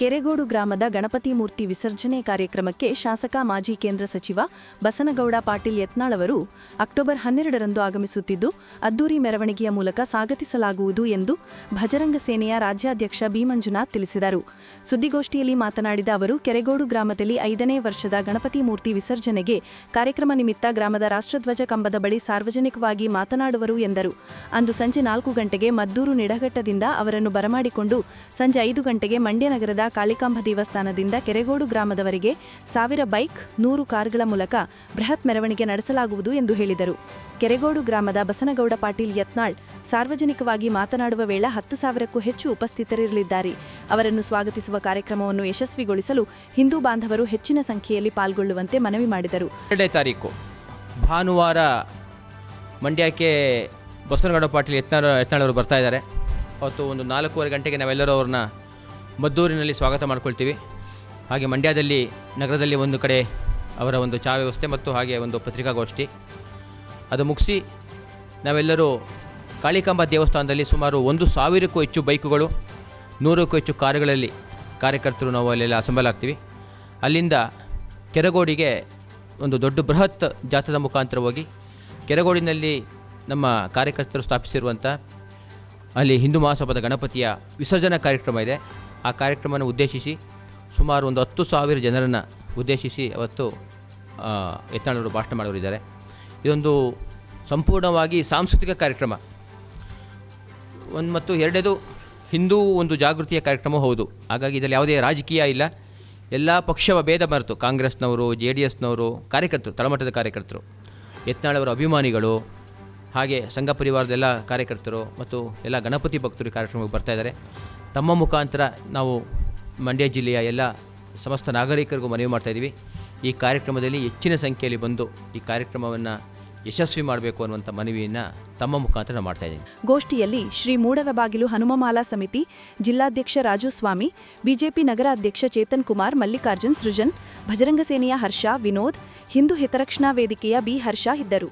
ಕೆರೆಗೋಡು ಗ್ರಾಮದ ಗಣಪತಿ ಮೂರ್ತಿ ವಿಸರ್ಜನೆ ಕಾರ್ಯಕ್ರಮಕ್ಕೆ ಶಾಸಕ, ಮಾಜಿ ಕೇಂದ್ರ ಸಚಿವ ಬಸನಗೌಡ ಪಾಟೀಲ್ ಯತ್ನಾಳ್ ಅವರು ಅಕ್ಟೋಬರ್ ಹನ್ನೆರಡರಂದು ಆಗಮಿಸುತ್ತಿದ್ದು, ಅದ್ದೂರಿ ಮೆರವಣಿಗೆಯ ಮೂಲಕ ಸ್ವಾಗತಿಸಲಾಗುವುದು ಎಂದು ಭಜರಂಗ ಸೇನೆಯ ರಾಜ್ಯಾಧ್ಯಕ್ಷ ಭೀಮಂಜುನಾಥ್ ಮಂಜುನಾಥ್ ತಿಳಿಸಿದರು. ಸುದ್ದಿಗೋಷ್ಠಿಯಲ್ಲಿ ಮಾತನಾಡಿದ ಅವರು, ಕೆರೆಗೋಡು ಗ್ರಾಮದಲ್ಲಿ ಐದನೇ ವರ್ಷದ ಗಣಪತಿ ಮೂರ್ತಿ ವಿಸರ್ಜನೆಗೆ ಕಾರ್ಯಕ್ರಮ ನಿಮಿತ್ತ ಗ್ರಾಮದ ರಾಷ್ಟ್ರಧ್ವಜ ಕಂಬದ ಬಳಿ ಸಾರ್ವಜನಿಕವಾಗಿ ಮಾತನಾಡುವರು ಎಂದರು. ಅಂದು ಸಂಜೆ ನಾಲ್ಕು ಗಂಟೆಗೆ ಮದ್ದೂರು ನಿಡಘಟ್ಟದಿಂದ ಅವರನ್ನು ಬರಮಾಡಿಕೊಂಡು ಸಂಜೆ ಐದು ಗಂಟೆಗೆ ಮಂಡ್ಯ ನಗರದ ಕಾಳಿಕಾಂಬ ದೇವಸ್ಥಾನದಿಂದ ಕೆರೆಗೋಡು ಗ್ರಾಮದವರೆಗೆ ಸಾವಿರ ಬೈಕ್, ನೂರು ಕಾರ್ಗಳ ಮೂಲಕ ಬೃಹತ್ ಮೆರವಣಿಗೆ ನಡೆಸಲಾಗುವುದು ಎಂದು ಹೇಳಿದರು. ಕೆರೆಗೋಡು ಗ್ರಾಮದ ಬಸನಗೌಡ ಪಾಟೀಲ್ ಯತ್ನಾಳ್ ಸಾರ್ವಜನಿಕವಾಗಿ ಮಾತನಾಡುವ ವೇಳೆ ಹತ್ತು ಸಾವಿರಕ್ಕೂ ಹೆಚ್ಚು ಉಪಸ್ಥಿತರಿರಲಿದ್ದಾರೆ. ಅವರನ್ನು ಸ್ವಾಗತಿಸುವ ಕಾರ್ಯಕ್ರಮವನ್ನು ಯಶಸ್ವಿಗೊಳಿಸಲು ಹಿಂದೂ ಬಾಂಧವರು ಹೆಚ್ಚಿನ ಸಂಖ್ಯೆಯಲ್ಲಿ ಪಾಲ್ಗೊಳ್ಳುವಂತೆ ಮನವಿ ಮಾಡಿದರು. ಎರಡನೇ ತಾರೀಕು. ಭಾನುವಾರ ಮಂಡ್ಯಕ್ಕೆ ಬಸನಗೌಡ ಪಾಟೀಲ್ ಯತ್ನಾಳ್ ಯತ್ನಾಳವರು ಬರ್ತಾ ಇದ್ದಾರೆ. ಅವತ್ತು ಒಂದು ನಾಲ್ಕೂವರೆ ಗಂಟೆಗೆ ನಾವೆಲ್ಲರೂ ಅವ್ರನ್ನ ಮದ್ದೂರಿನಲ್ಲಿ ಸ್ವಾಗತ ಮಾಡ್ಕೊಳ್ತೀವಿ. ಹಾಗೆ ಮಂಡ್ಯದಲ್ಲಿ, ನಗರದಲ್ಲಿ ಒಂದು ಕಡೆ ಅವರ ಒಂದು ಚಾ ವ್ಯವಸ್ಥೆ ಮತ್ತು ಹಾಗೆ ಒಂದು ಪತ್ರಿಕಾಗೋಷ್ಠಿ. ಅದು ಮುಗಿಸಿ ನಾವೆಲ್ಲರೂ ಕಾಳಿಕಾಂಬ ದೇವಸ್ಥಾನದಲ್ಲಿ ಸುಮಾರು ಒಂದು ಸಾವಿರಕ್ಕೂ ಹೆಚ್ಚು ಬೈಕುಗಳು, ನೂರಕ್ಕೂ ಹೆಚ್ಚು ಕಾರುಗಳಲ್ಲಿ ಕಾರ್ಯಕರ್ತರು ನಾವು ಅಲ್ಲೆಲ್ಲ ಅಸೆಂಬಲ್ ಆಗ್ತೀವಿ. ಅಲ್ಲಿಂದ ಕೆರಗೋಡಿಗೆ ಒಂದು ದೊಡ್ಡ ಬೃಹತ್ ಜಾಥದ ಮುಖಾಂತರ ಹೋಗಿ ಕೆರಗೋಡಿನಲ್ಲಿ ನಮ್ಮ ಕಾರ್ಯಕರ್ತರು ಸ್ಥಾಪಿಸಿರುವಂಥ ಅಲ್ಲಿ ಹಿಂದೂ ಮಹಾಸಭಾದ ಗಣಪತಿಯ ವಿಸರ್ಜನಾ ಕಾರ್ಯಕ್ರಮ ಇದೆ. ಆ ಕಾರ್ಯಕ್ರಮವನ್ನು ಉದ್ದೇಶಿಸಿ ಸುಮಾರು ಒಂದು ಹತ್ತು ಸಾವಿರ ಜನರನ್ನು ಉದ್ದೇಶಿಸಿ ಅವತ್ತು ಎತ್ತಾಳವರು ಭಾಷಣ ಮಾಡೋರಿದ್ದಾರೆ ಇದೊಂದು ಸಂಪೂರ್ಣವಾಗಿ ಸಾಂಸ್ಕೃತಿಕ ಕಾರ್ಯಕ್ರಮ. ಒಂದು ಮತ್ತು ಎರಡನೇದು ಹಿಂದೂ ಒಂದು ಜಾಗೃತಿಯ ಕಾರ್ಯಕ್ರಮ ಹೌದು. ಹಾಗಾಗಿ ಇದರಲ್ಲಿ ಯಾವುದೇ ರಾಜಕೀಯ ಇಲ್ಲ. ಎಲ್ಲ ಪಕ್ಷವ ಭೇದ ಮರೆತು ಕಾಂಗ್ರೆಸ್ನವರು, ಜೆ ಡಿ ಎಸ್ನವರು, ಕಾರ್ಯಕರ್ತರು, ತಳಮಟ್ಟದ ಕಾರ್ಯಕರ್ತರು, ಯತ್ನಾಳವರ ಅಭಿಮಾನಿಗಳು, ಹಾಗೆ ಸಂಘ ಪರಿವಾರದ ಎಲ್ಲ ಕಾರ್ಯಕರ್ತರು ಮತ್ತು ಎಲ್ಲ ಗಣಪತಿ ಭಕ್ತರು ಕಾರ್ಯಕ್ರಮಕ್ಕೆ ಬರ್ತಾ ಇದ್ದಾರೆ. ತಮ್ಮ ಮುಖಾಂತರ ನಾವು ಮಂಡ್ಯ ಜಿಲ್ಲೆಯ ಎಲ್ಲ ಸಮಸ್ತ ನಾಗರಿಕರಿಗೂ ಮನವಿ ಮಾಡ್ತಾಯಿದ್ದೀವಿ ಈ ಕಾರ್ಯಕ್ರಮದಲ್ಲಿ ಹೆಚ್ಚಿನ ಸಂಖ್ಯೆಯಲ್ಲಿ ಬಂದು ಈ ಕಾರ್ಯಕ್ರಮವನ್ನು ಯಶಸ್ವಿ ಮಾಡಬೇಕು ಅನ್ನುವಂಥ ಮನವಿಯನ್ನು ತಮ್ಮ ಮುಖಾಂತರ ಮಾಡ್ತಾ ಇದ್ದೀನಿ ಗೋಷ್ಠಿಯಲ್ಲಿ ಶ್ರೀ ಮೂಡವಬಾಗಿಲು ಹನುಮಮಾಲಾ ಸಮಿತಿ ಜಿಲ್ಲಾಧ್ಯಕ್ಷ ರಾಜು ಸ್ವಾಮಿ, ಬಿಜೆಪಿ ನಗರ ಅಧ್ಯಕ್ಷ ಚೇತನ್ ಕುಮಾರ್, ಮಲ್ಲಿಕಾರ್ಜುನ್ ಸೃಜನ್ ಭಜರಂಗಸೇನೆಯ ಹರ್ಷ, ವಿನೋದ್, ಹಿಂದೂ ಹಿತರಕ್ಷಣಾ ವೇದಿಕೆಯ ಬಿ ಹರ್ಷ ಇದ್ದರು.